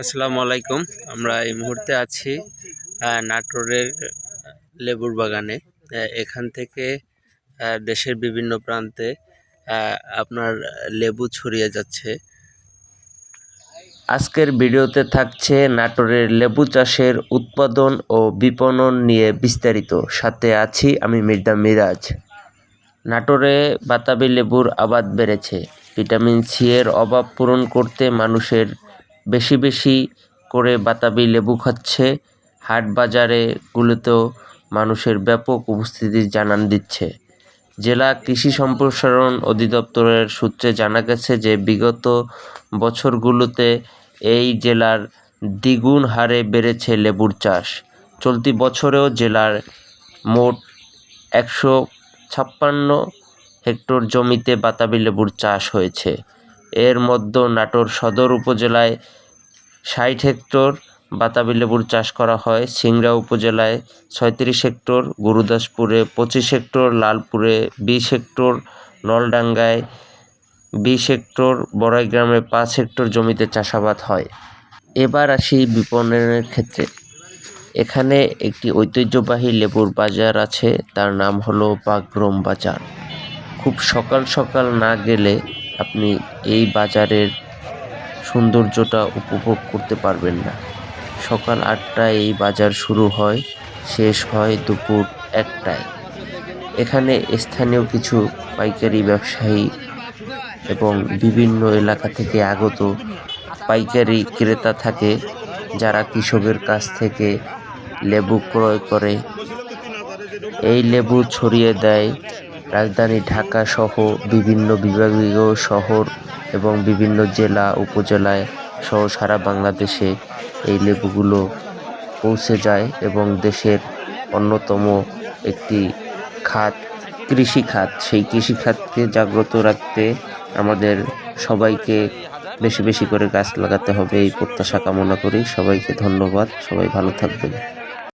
আসসালামু আলাইকুম। আমরা এই মুহূর্তে আছি নাটোরের লেবুর বাগানে। এখান থেকে দেশের বিভিন্ন প্রান্তে আপনার লেবু ছড়িয়ে যাচ্ছে। আজকের ভিডিওতে থাকছে নাটোরের লেবু চাষের উৎপাদন ও বিপণন নিয়ে বিস্তারিত। সাথে আছি আমি মির্দা মিরাজ। নাটোরে বাতাবি লেবুর আবাদ বেড়েছে। ভিটামিন সি এর অভাব পূরণ করতে মানুষের বেশি বেশি করে বাতাবি লেবু খাচ্ছে। হাট বাজারে গুলোতেও মানুষের ব্যাপক উপস্থিতি জানান দিচ্ছে। জেলা কৃষি সম্প্রসারণ অধিদপ্তরের সূত্রে জানা গেছে যে, বিগত বছরগুলোতে এই জেলার দ্বিগুণ হারে বেড়েছে লেবুর চাষ। চলতি বছরেও জেলার মোট একশো ছাপ্পান্ন হেক্টর জমিতে বাতাবি লেবুর চাষ হয়েছে। এর মধ্যে নাটোর সদর উপজেলায় ষাট হেক্টর বাতাবি লেবুর চাষ করা হয়। সিংড়া উপজেলায় ছয়ত্রিশ হেক্টর, গুরুদাসপুরে পঁচিশ হেক্টর, লালপুরে বিশ হেক্টর, নলডাঙ্গায় বিশ হেক্টর বড়াই গ্রামে পাঁচ হেক্টর জমিতে চাষাবাদ হয়। এবার আসি বিপণনের ক্ষেত্রে। এখানে একটি ঐতিহ্যবাহী লেবুর বাজার আছে, তার নাম হলো বাগরম বাজার। খুব সকাল সকাল না গেলে আপনি এই বাজারের সৌন্দর্যটা উপভোগ করতে পারবেন না। সকাল আটটায় এই বাজার শুরু হয়, শেষ হয় দুপুর একটায়। এখানে স্থানীয় কিছু পাইকারি ব্যবসায়ী এবং বিভিন্ন এলাকা থেকে আগত পাইকারি ক্রেতা থাকে, যারা কৃষকের কাছ থেকে লেবু ক্রয় করে। এই লেবু ছড়িয়ে দেয় রাজধানী ঢাকা সহ বিভিন্ন বিভাগীয় শহর এবং বিভিন্ন জেলা উপজেলায় সহ সারা বাংলাদেশে এই লেবুগুলো পৌঁছে যায় এবং দেশের অন্যতম একটি খাত কৃষি খাত সেই কৃষি খাতকে জাগ্রত রাখতে আমাদের সবাইকে বেশি বেশি করে গাছ লাগাতে হবে। এই প্রত্যাশা কামনা করি। সবাইকে ধন্যবাদ। সবাই ভালো থাকবেন।